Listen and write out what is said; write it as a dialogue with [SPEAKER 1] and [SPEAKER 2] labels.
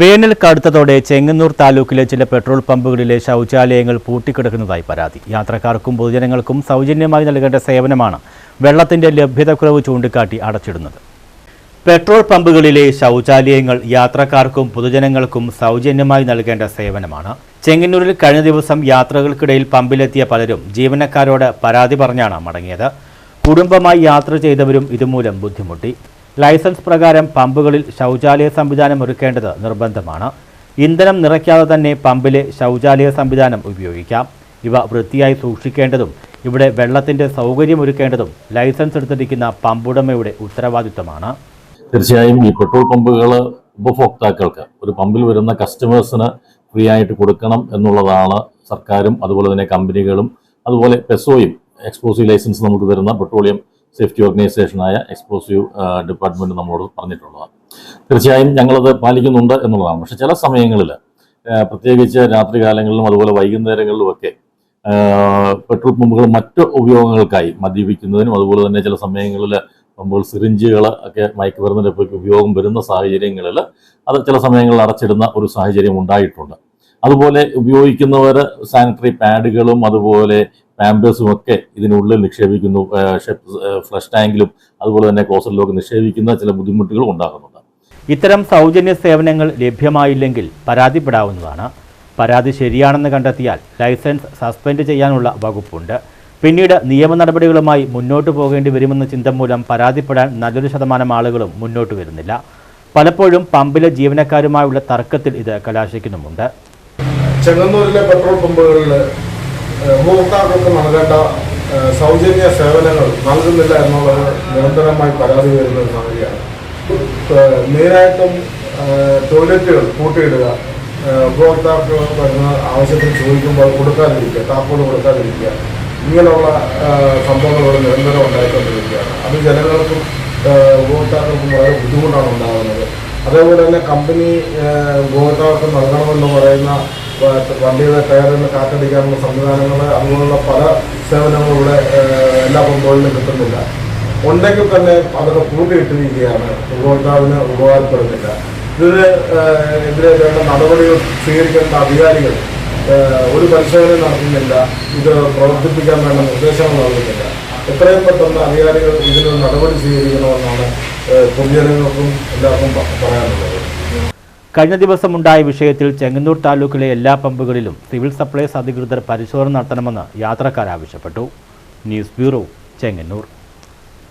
[SPEAKER 1] വേനൽ കടുത്തതോടെ ചെങ്ങന്നൂർ താലൂക്കിലെ ചില പെട്രോൾ പമ്പുകളിലെ ശൗചാലയങ്ങൾ പൂട്ടിക്കിടക്കുന്നതായി പരാതി. യാത്രക്കാർക്കും പൊതുജനങ്ങൾക്കും സൗജന്യമായി നൽകേണ്ട സേവനമാണ് വെള്ളത്തിന്റെ ലഭ്യതക്കുറവ് ചൂണ്ടിക്കാട്ടി അടച്ചിടുന്നത്. പെട്രോൾ പമ്പുകളിലെ ശൗചാലയങ്ങൾ യാത്രക്കാർക്കും പൊതുജനങ്ങൾക്കും സൗജന്യമായി നൽകേണ്ട സേവനമാണ്. ചെങ്ങന്നൂരിൽ കഴിഞ്ഞ ദിവസം യാത്രകൾക്കിടയിൽ പമ്പിലെത്തിയ പലരും ജീവനക്കാരോട് പരാതി പറഞ്ഞാണ് മടങ്ങിയത്. കുടുംബമായി യാത്ര ചെയ്തവരും ഇതുമൂലം ബുദ്ധിമുട്ടി. ലൈസൻസ് പ്രകാരം പമ്പുകളിൽ ശൗചാലയ സംവിധാനം ഒരുക്കേണ്ടത് നിർബന്ധമാണ്. ഇന്ധനം നിറയ്ക്കാതെ തന്നെ പമ്പിലെ ശൗചാലയ സംവിധാനം ഉപയോഗിക്കാം. ഇവ വൃത്തിയായി സൂക്ഷിക്കേണ്ടതും ഇവിടെ വെള്ളത്തിന്റെ സൗകര്യമൊരുക്കേണ്ടതും ലൈസൻസ് എടുത്തിരിക്കുന്ന പമ്പുടമയുടെ ഉത്തരവാദിത്തമാണ്
[SPEAKER 2] തീർച്ചയായും ഈ പെട്രോൾ പമ്പുകൾ ഉപഭോക്താക്കൾക്ക് ഒരു പമ്പിൽ വരുന്ന കസ്റ്റമേഴ്സിന് ഫ്രീ ആയിട്ട് കൊടുക്കണം എന്നുള്ളതാണ് സർക്കാരും അതുപോലെ തന്നെ കമ്പനികളും അതുപോലെ പെസോയും എക്സ്പ്ലോസീവ് ലൈസൻസ് നമുക്ക് തരുന്ന പെട്രോളിയം സേഫ്റ്റി ഓർഗനൈസേഷനായ എക്സ്പ്ലോസീവ് ഡിപ്പാർട്ട്മെന്റ് നമ്മളോട് പറഞ്ഞിട്ടുള്ളതാണ്. തീർച്ചയായും ഞങ്ങളത് പാലിക്കുന്നുണ്ട് എന്നുള്ളതാണ്. പക്ഷേ ചില സമയങ്ങളിൽ പ്രത്യേകിച്ച് രാത്രികാലങ്ങളിലും അതുപോലെ വൈകുന്നേരങ്ങളിലുമൊക്കെ പെട്രോൾ പമ്പുകൾ മറ്റ് ഉപയോഗങ്ങൾക്കായി മദ്യപിക്കുന്നതിനും അതുപോലെ തന്നെ ചില സമയങ്ങളിൽ പമ്പുകൾ സിറിഞ്ചുകൾ ഒക്കെ മയക്കുമരുന്നിന്റെ ഉപയോഗം വരുന്ന സാഹചര്യങ്ങളിൽ അത് ചില സമയങ്ങളിൽ അടച്ചിടുന്ന ഒരു സാഹചര്യം ഉണ്ടായിട്ടുണ്ട്. അതുപോലെ ഉപയോഗിക്കുന്നവർ സാനിറ്ററി പാഡുകളും അതുപോലെ പാമ്പേഴ്സും ഒക്കെ ഇതിനുള്ളിൽ നിക്ഷേപിക്കുന്നു. ഫ്ലഷ് ടാങ്കിലും അതുപോലെ തന്നെ ക്ലോസറ്റിലൊക്കെ നിക്ഷേപിക്കുന്ന ചില ബുദ്ധിമുട്ടുകൾ ഉണ്ടാകുന്നുണ്ട്.
[SPEAKER 1] ഇത്തരം സൗജന്യ സേവനങ്ങൾ ലഭ്യമായില്ലെങ്കിൽ പരാതിപ്പെടാവുന്നതാണ്. പരാതി ശരിയാണെന്ന് കണ്ടെത്തിയാൽ ലൈസൻസ് സസ്പെൻഡ് ചെയ്യാനുള്ള വകുപ്പുണ്ട്. പിന്നീട് നിയമ നടപടികളുമായി മുന്നോട്ട് പോകേണ്ടി വരുമെന്ന ചിന്ത മൂലം പരാതിപ്പെടാൻ നല്ലൊരു ശതമാനം ആളുകളും മുന്നോട്ട് വരുന്നില്ല. പലപ്പോഴും പമ്പിലെ ജീവനക്കാരുമായുള്ള തർക്കത്തിൽ ഇത് കലാശിക്കുന്നുമുണ്ട്.
[SPEAKER 3] ചെങ്ങന്നൂരിലെ പെട്രോൾ പമ്പുകളിൽ ഉപഭോക്താക്കൾക്ക് നൽകേണ്ട സൗജന്യ സേവനങ്ങൾ നൽകുന്നില്ല എന്നുള്ളത് നിരന്തരമായി പരാതി വരുന്ന ഒരു ഏഹ്, മെയിനായിട്ടും ടോയ്ലറ്റുകൾ കൂട്ടിയിടുക ഉപഭോക്താക്കൾ വരുന്ന ആവശ്യത്തിൽ ചോദിക്കുമ്പോൾ കൊടുക്കാതിരിക്കുക താക്കോൽ കൊടുക്കാതിരിക്കുക ഇങ്ങനെയുള്ള സംഭവങ്ങൾ നിരന്തരം ഉണ്ടായിക്കൊണ്ടിരിക്കുകയാണ്. അത് ജനങ്ങൾക്കും ഉപഭോക്താക്കൾക്കും വളരെ ബുദ്ധിമുട്ടാണ് ഉണ്ടാകുന്നത്. അതേപോലെ തന്നെ കമ്പനി ഉപഭോക്താക്കൾക്ക് നൽകണമെന്ന് പറയുന്ന വണ്ടിയുടെ ടയറിന് കാറ്റടിക്കാനുള്ള സംവിധാനങ്ങൾ അതുപോലുള്ള പല സേവനങ്ങളും ഇവിടെ എല്ലാ പമ്പുകളിലും കിട്ടുന്നില്ല. ഉണ്ടെങ്കിൽ തന്നെ അതൊക്കെ കൂട്ടിയിട്ടിരിക്കുകയാണ് ഉപഭോക്താവിന് ഉപകാരപ്പെടുന്നില്ല. ഇതിന് എതിരെ വേണ്ട നടപടികൾ സ്വീകരിക്കേണ്ട അധികാരികൾ ഒരു പരിശോധന നടത്തുന്നില്ല. ഇത് പ്രവർത്തിപ്പിക്കാൻ വേണ്ട നിർദ്ദേശങ്ങൾ നൽകുന്നില്ല. എത്രയും പെട്ടെന്ന് അധികാരികൾ ഇതിനൊരു നടപടി സ്വീകരിക്കണമെന്നാണ് പൊതുജനങ്ങൾക്കും എല്ലാവർക്കും പറയാനുള്ളത്.
[SPEAKER 1] കഴിഞ്ഞ ദിവസമുണ്ടായ വിഷയത്തിൽ ചെങ്ങന്നൂർ താലൂക്കിലെ എല്ലാ പമ്പുകളിലും സിവിൽ സപ്ലൈസ് അധികൃതർ പരിശോധന നടത്തണമെന്ന് യാത്രക്കാർ ആവശ്യപ്പെട്ടു. News bureau Chengannur.